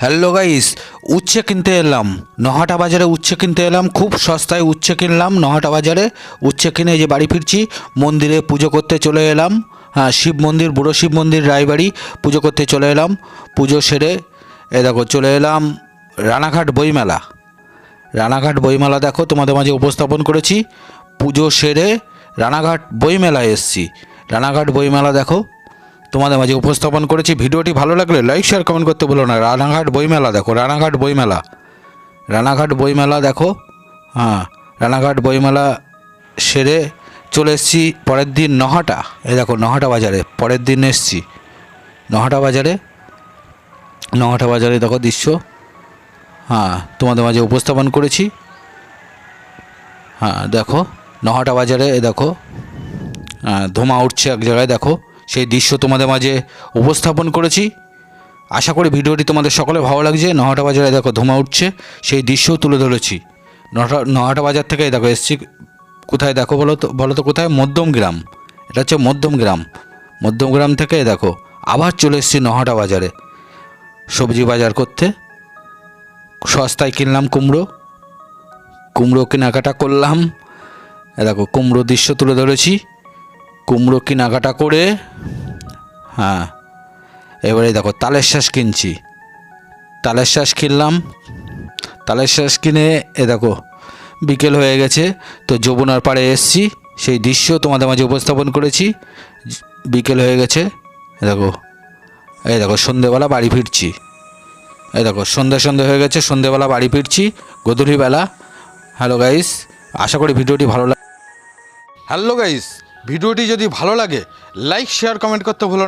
Hello guys উচ্ছে কিনতে এলাম। নহাটা বাজারে উচ্ছে কিনতে এলাম। খুব সস্তায় উচ্ছে কিনলাম। নহাটা বাজারে উচ্ছে কিনে যে বাড়ি ফিরছি, মন্দিরে পুজো করতে চলে এলাম। হ্যাঁ শিব মন্দির, বুড়ো শিব মন্দির, রায়বাড়ি পুজো করতে চলে এলাম। পুজো সেরে এ দেখো, চলে এলাম রানাঘাট বইমেলা। রানাঘাট বইমেলা দেখো, তোমাদের মাঝে উপস্থাপন করেছি। পুজো সেরে রানাঘাট বইমেলায় এসছি। রানাঘাট বইমেলা দেখো তোমাদের মাঝে উপস্থাপন করেছি। ভিডিওটি ভালো লাগলে লাইক শেয়ার কমেন্ট করতে বলো না। রানাঘাট বইমেলা দেখো রানাঘাট বইমেলা। রানাঘাট বইমেলা দেখো হ্যাঁ রানাঘাট বইমেলা সেরে চলে এসেছি পরের দিন নহাটা। এই দেখো নহাটা বাজারে পরের দিন এসছি। নহাটা বাজারে নহাটা বাজারে দেখো দৃশ্য। হ্যাঁ তোমাদের মাঝে উপস্থাপন করেছি। হ্যাঁ দেখো নহাটা বাজারে এ দেখো হ্যাঁ, ধোঁয়া উঠছে এক জায়গায় দেখো। সেই দৃশ্য তোমাদের মাঝে উপস্থাপন করেছি। আশা করি ভিডিওটি তোমাদের সকলে ভালো লাগছে। নহাটা বাজারে দেখো ধোঁয়া উঠছে, সেই দৃশ্যও তুলে ধরেছি। নহাটা নহাটা বাজার থেকে দেখো এসছি। কোথায় দেখো বলো তো বলো তো কোথায়? মধ্যম গ্রাম। এটা হচ্ছে মধ্যম গ্রাম। মধ্যম গ্রাম থেকে দেখো আবার চলে এসেছি নহাটা বাজারে। সবজি বাজার করতে। সস্তায় কিনলাম কুমড়ো। কুমড়ো কেনাকাটা করলাম। দেখো কুমড়ো দৃশ্য তুলে ধরেছি। কুমড়ো কেনাকাটা করে হ্যাঁ এবারে দেখো তালের শ্বাস কিনছি। তালের শ্বাস কিনলাম। তালের শ্বাস কিনে এ দেখো, বিকেল হয়ে গেছে, তো যমুনার পাড়ে এসছি, সেই দৃশ্য তোমাদের মাঝে উপস্থাপন করেছি। বিকেল হয়ে গেছে, এ দেখো এই দেখো সন্ধেবেলা বাড়ি ফিরছি। এই দেখো সন্ধে সন্ধে হয়ে গেছে, সন্ধেবেলা বাড়ি ফিরছি, গধূলিবেলা। হ্যালো গাইস আশা করি ভিডিওটি ভালো লাগে হ্যালো গাইস ভিডিওটি যদি ভালো লাগে লাইক শেয়ার কমেন্ট করতে ভুলো